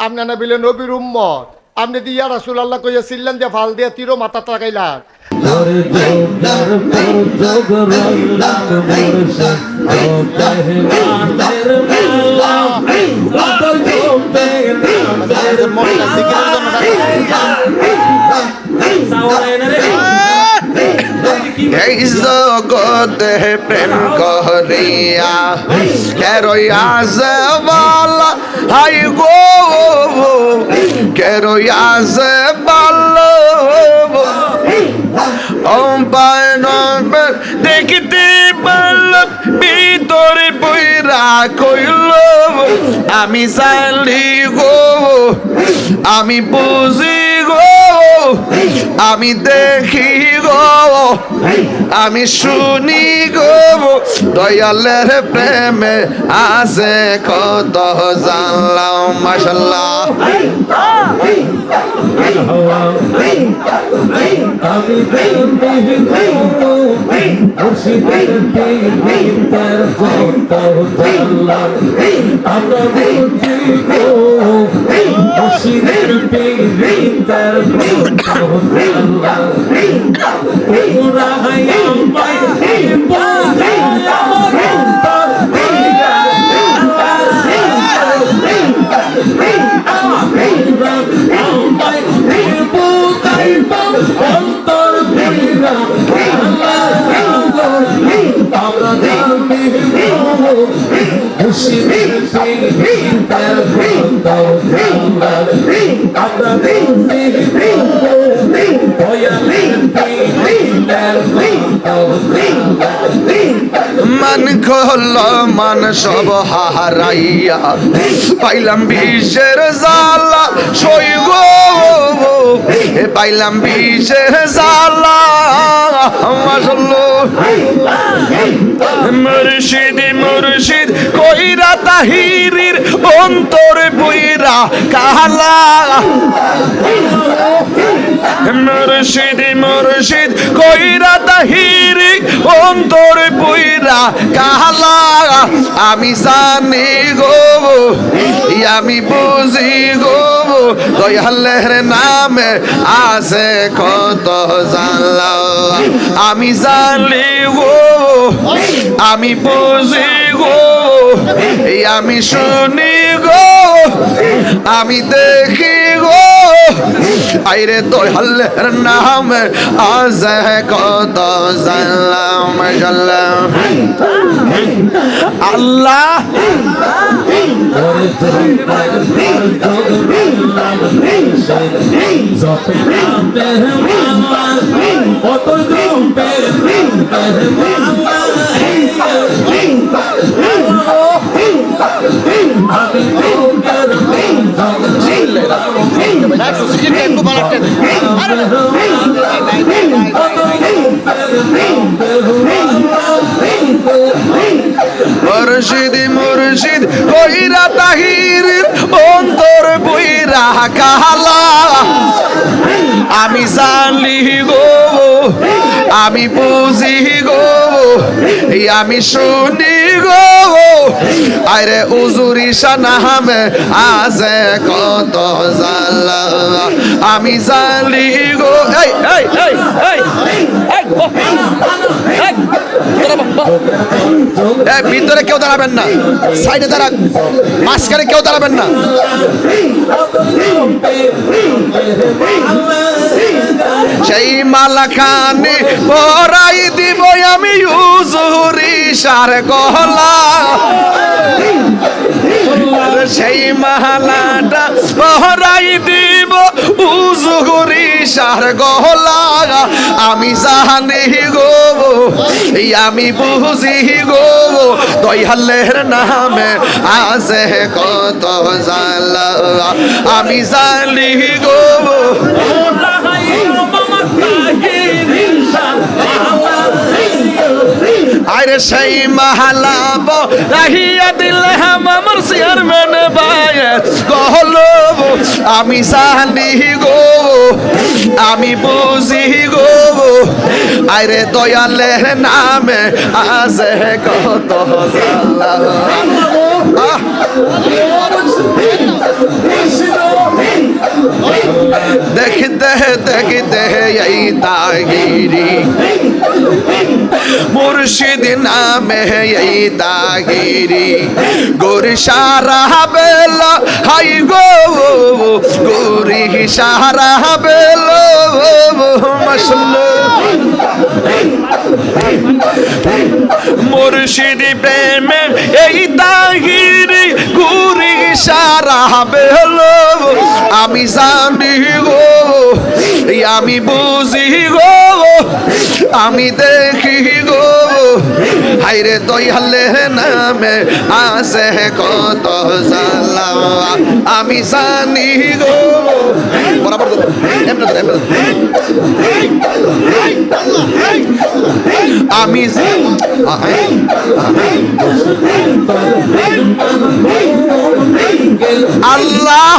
আপনি না বিলে নবীর উম্মত। আপনি দিয়া রাসুল আল্লাহ কইয়া ছিলেন যে ফাল দিয়া তিরো মাথা তাকাইলার এই জগতে প্রেম করিয়া কেরইয়া যে বালা, হাই গো কেরইয়া যে বালা দেখিতে পারলাম ভিতরে বইরা কইল, আমি জানি গো, আমি বুঝি গো। আমি দেখি গো। আমি শুনি গো। দয়ালের প্রেমে আছে কত জানলাম মাসাল্লাহ Bye. মান খোল মান সব হারাইয়া। পাইলাম বিষের জালা সই এ পাইলাম বিষের জালা মাসাল্লাহ মুর্শিদ মুর্শিদ, কইরা তাহিরির অন্তর বইরা কালা। মুর্শিদ মুর্শিদ, কইরা তাহিরি অন্তর বইরা কালা। আমি জানি গো, আমি বুঝি গো, দয়ালের নামে আছে কত জানলা আমি জানি গো, আমি বুঝি গো, আমি শুনি গো, আমি দেখি গো। আইরে দয়ালের নামে আছে কত জানলাম জানলাম আল্লাহ। মুর্শিদ মুর্শিদ, কইরা তাহির, অন্তর বইরা কালা আমি জানলি গো, আমি বুঝি গো আমি শুনি গো। আরে উজুরি সানাহামে আছে কত জালা আমি জালি গো। এই এই এই এই ভিতরে কেউ দাঁড়াবেন না। সাইডে দাঁড়ান। মাঝখানে কেউ দাঁড়াবেন না। সেই মালা খানে পরাই দিব আমি উজুরি সার গহলা সেই মালাটা পরাই দিব উজুরি সার গহলা, আমি জানি গো, এই আমি বুঝি গো, দয়ালের নামে আছে কত জালা আমি জানি গো। আরে সেই মাহালা রাহিয়া দিলে আমার চেয়ারম্যান বায়ে। কহলো আমি জানি গো, আমি বুঝি গো আরে দয়ালের নামে আছে কত দেখতে দেখতে, এই তাহিরি মুর্শিদ নামে এই তাহিরি গোরি সারা বেলা, হাই গো, গোরি সারা বেলা মুর্শিদ প্রেমে এই তাহিরি সারা বেলো আমি জানি গো আমি বুঝি গো, আমি দেখি গো হাইরে দয়ালে নামে আসে কত জালা আমি জানি গো বরাবর ধরো। এমনে আল্লাহ।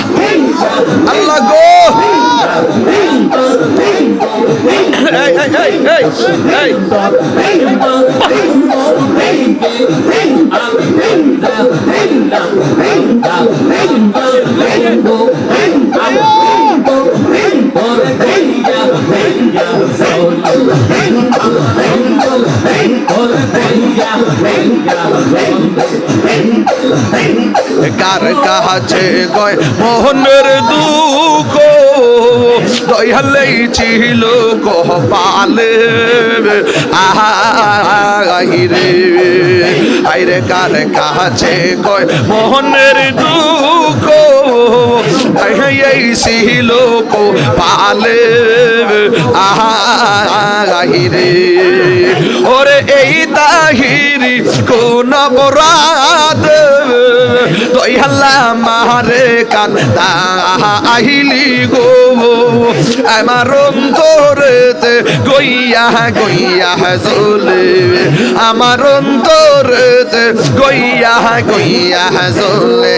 আল্লাহ গো। এই কার কাছে গয় মোহনের দুঃখ? দয়ালেই ছিল কপালে। আহাইরে আইরে কার কাছে গয় মোহনের দুঃখ? এই ছিল কপালে। আহাইরে ওরে এই তাহিরি কোন অপরাধ দয়াল্লা মারে কান আহিলি গো। আমার অন্তরেতে গইয়া গইয়া চলে আমার অন্তরেতে গইয়া গইয়া চলে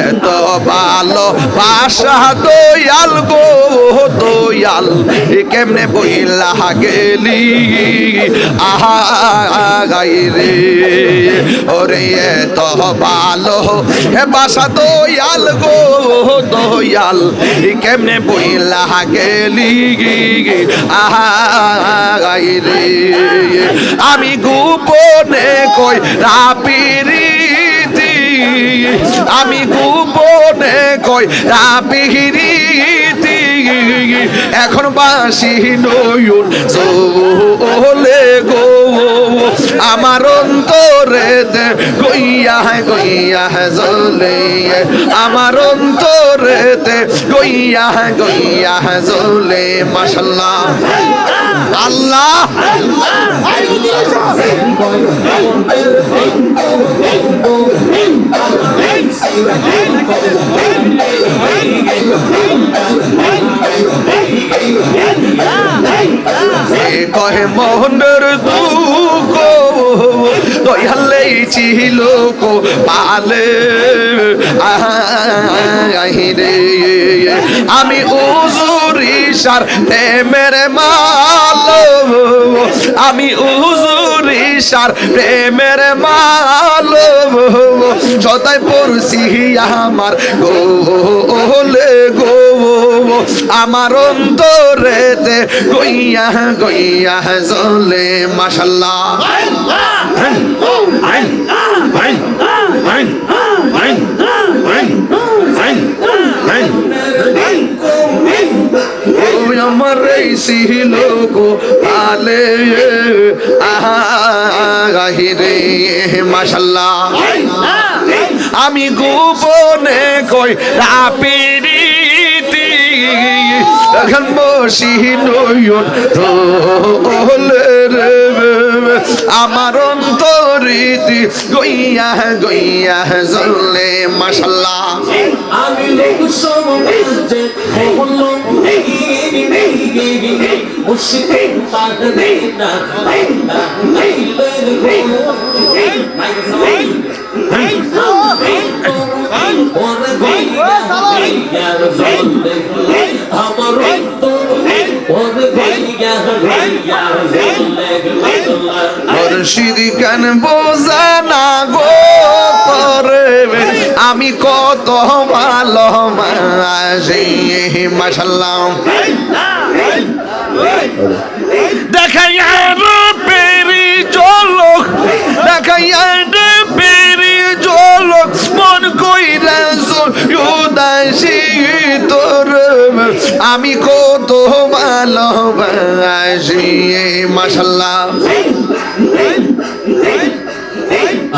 এত ভালো বাসা দয়াল গো, দয়াল, এ কেমনে বইলা গেলি? আহা গাই রে, ওরে এত ভালো হে বাসা দয়াল গো, দয়াল, এ কেমনে বইলা গেলি? আহা আমি গোপনে কই রাপিরি আমি গোপনে কই রাপিহিরিতি এখন বাসি নয়ন চলে গো। আমার অন্তরে গইয়া গইয়া জলে আমার অন্তরে গইয়া গইয়া জলে মাশাল্লাহ। আল্লাহ। কহে মোহনের ছিল কো পালে। আহিরে আমি উজুরি সার প্রেমের মাল আমি উজুরি সার প্রেমের মাল সদাই পড়ছি আমার গো ওলে গো আমার অন্তরেতে গইয়া গইয়া জলে মাশাল্লাহ আমার এই ছিল আলে আহিরে মাশাল্লাহ। আমি গোপনে কই রাপিরিতি আমার অন্তরীতি গইয়া গইয়া জ্বলে মাশাল্লাহ। আমি লোক সমাজে হলো মুশকিল পাগলে না না ভাইয়া ভাইয়া জলে আমার জলে মুর্শিদি কেন বোঝা না গো তোরে আমি কত ভালোবাসি মাশাল্লাহ দেখাইয়া রে পেরি চলক দেখাইয়া রে পেরি চলক মন কইরা উদাসী তোর। আমি কত ভালোবাসি মাশাল্লাহ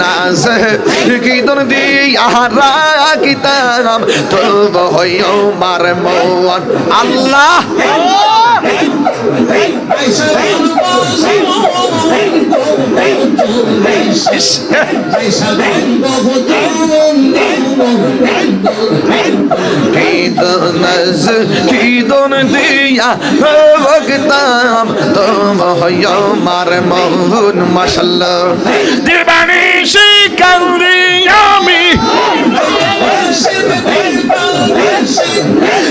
বুজু কিদন দি আহারা কিতাম তব হইও মার মন আল্লাহ কিদনস কিদন দিয়া ভগতাম তোম হয় মার মন মাশাল্লাহ দিবানি শিকান্দি আমি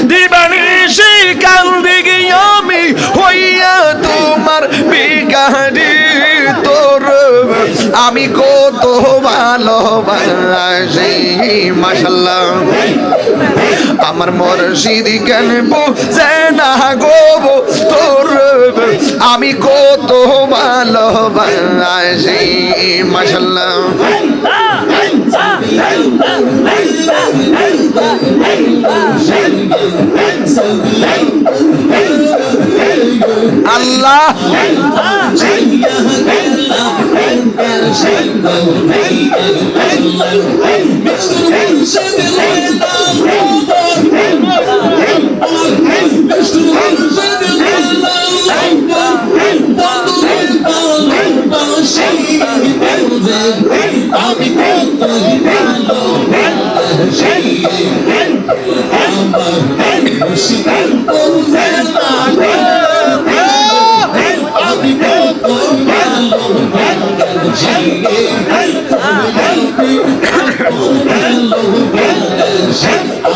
দিবানি শিকান্দি আমি হইয়া আমি কত ভালোবাসি মাশাল্লাহ আমার মরশিদি কেন বুঝে না গো তোর আমি কত ভালোবাসি মাশাল্লাহ আল্লাহ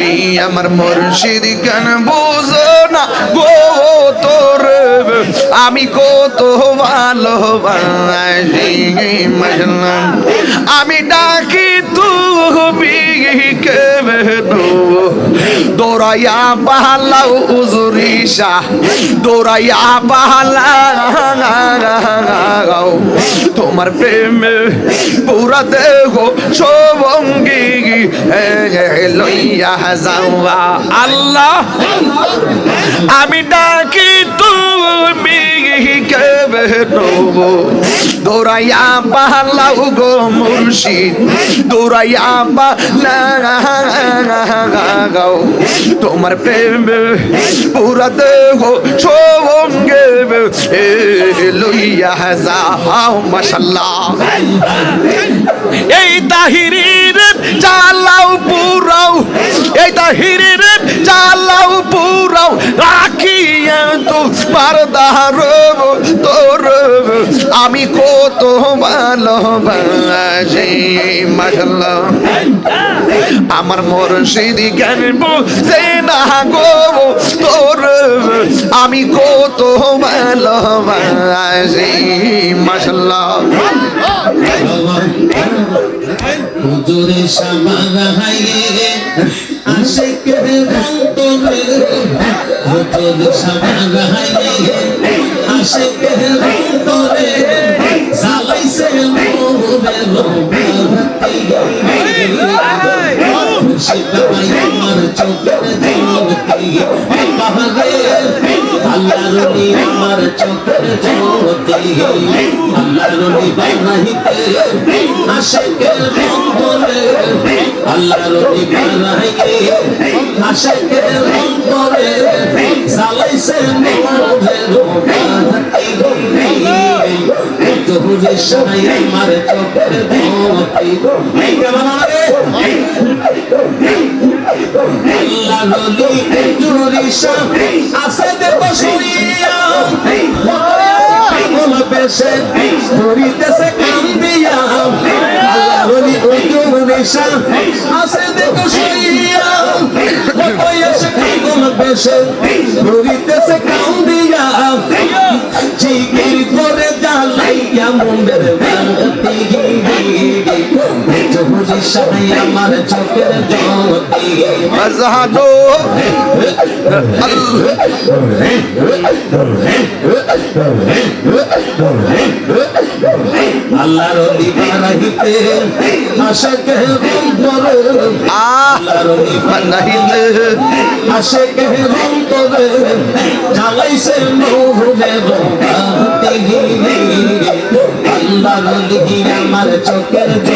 এই আমার মুর্শিদ কেন বুঝো না? গো তোর আমি কত ভালোবাসি আমি ডাকি তুমি দৌড়াইয়া উজুরিশা দৌড়াইয়া পাহালাও তোমার প্রেমে পুরা দেহ সবঙ্গি লইয়া যাওয়া আল্লাহ আমি ডাকি তুমি দিকে বেরোবো দৌড়াইয়া পালাও গো মুর্শিদ। দৌড়াইয়া পালাও তোমার প্রেম পুরা দেহ সঙ্গে লইয়া যাও, মাশাল্লাহ। এই তাহিরির চালাও পুরাও এই তাহিরির চালাও পুরাও, রাখিয়া তো পারদার তোর আমি কত ভালোবাসি মাশাল্লাহ আমার মুর্শিদি জ্ঞান বুঝে না গো, তোর আমি কত ভালোবাসি মাশাল্লাহ হুজুরে সামাগাইয়ে আশেকের অন্তরে হুজুরে সামাগাইয়ে আশেকের অন্তরে জ্বালাইছে মোরে লোভাতি মুর্শিদাবাই আমার চোখের জ্যোতি বাবারে আল্লাহর নি আমার চোখের জ্যোতি আল্লাহর বানাইতে অন্তরে, আল্লাহর নি বানাইতে আশেকের অন্তরে, জ্বালাইছে মোরে লোভাতি হুজুরে সাই আমার চোখের আছে কোন বেশে ধরিতেছে কান্দিয়া। আল্লাহ নলি হুজুরি শাহ আছে দেখো শুনিয়া কই এসে কোন কান্দিয়া। জিকির করে জ্বালাইয়া মুন্ডের বাতি হুজুরি শাহ আমার চোখের জ্যোতি আজানো আল্লাহর দিবারাহিতে আশেকে অন্তরে আল্লাহর নাহিলে আশেকে অন্তরে জ্বালাইছে মোহরে বাতি আল্লাহর দিহি আমার চোখের জ্যোতি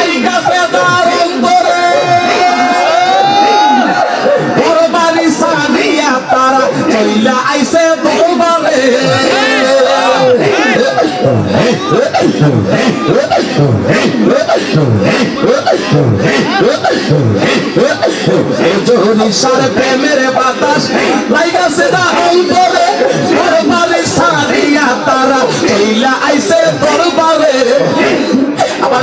সার প্রেমের বাতাস লাইগাছে না অন্তরে বড়বাড়ি সাদিয়া তারা চইলা আইসে দরবারে।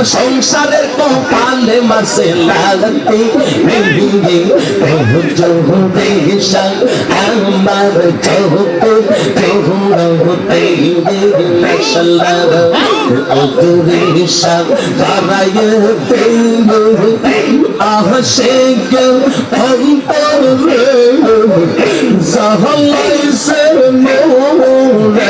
সংসারের কপালে মাসে লাগতে ভেঙে চৌহতে হিসাব আমার চৌহতে চৌহতে মশাল্লাহ অতুরে হিসাব দাঁড়াইতে আহ সে অন্তরে জাহালাইছে মোরে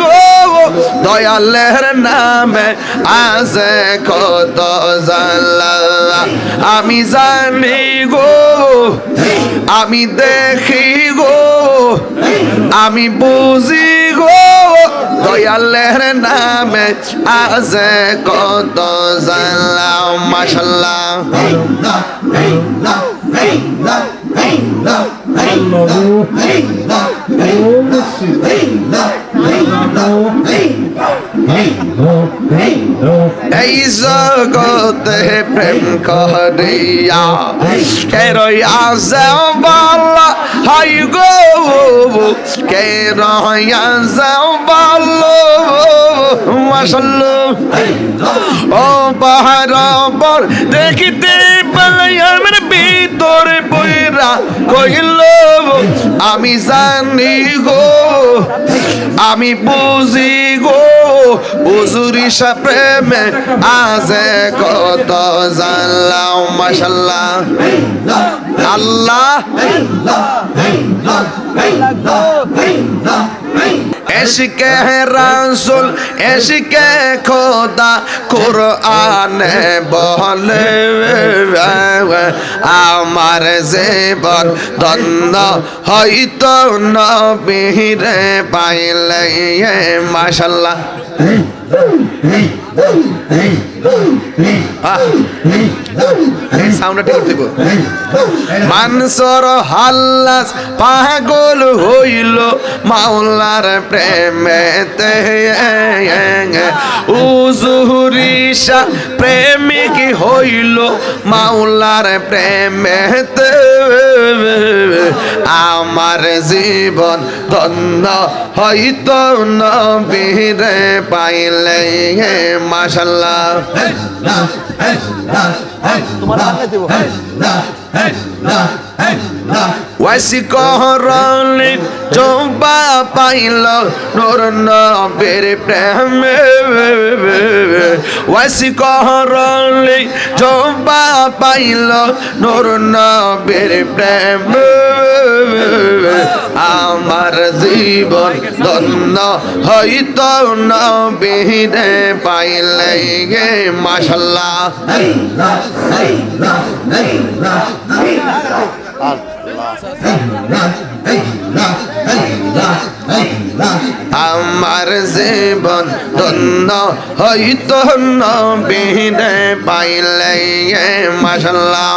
গো দয়ালের নামে আছে কত জানলা আমি জানি গো, আমি দেখি গো, আমি বুঝি গো, দয়ালের নামে আছে কত জানলাম মাশাল্লাহ এই প্রেম করিয়া বালা হাই গো মাশাল্লাহ ও বাহারবর দেখিতে পালাই আমার ভিতরে বইরা কইল আমি জানি গো, আমি বুঝি গো বুজুরিসা প্রেমে আজে কত জানলাম, মাশাল্লাহ। আল্লাহ। এশিকে রাসুল এশিকে খোদা, কোরআনে বলে আমার জীবন দন্দ হয়তো নবীরে পাইলে মাশাল্লাহ। ঠিক করতে মানসর হাল্লাস পাগল হইল মাওলার প্রেমেতে। উজুরিসা প্রেমিক হইল মাওলার প্রেমেতে। আমার জীবন ধন্য হয়তো নবীরে পাইলে মাশাল্লাহ ওয়াসি কহরলি জম্বা পাইল নোর নবের প্রেমে। ওয়াসি কহরলি পাইল নোর নবের প্রেমে। আমার জীবন ধন্য হয়তো নবীরে পাইলে গে মাশাল্লাহ। আমার জীবন ধন্য হইত নবীরে পাইলে মাশাল্লাহ।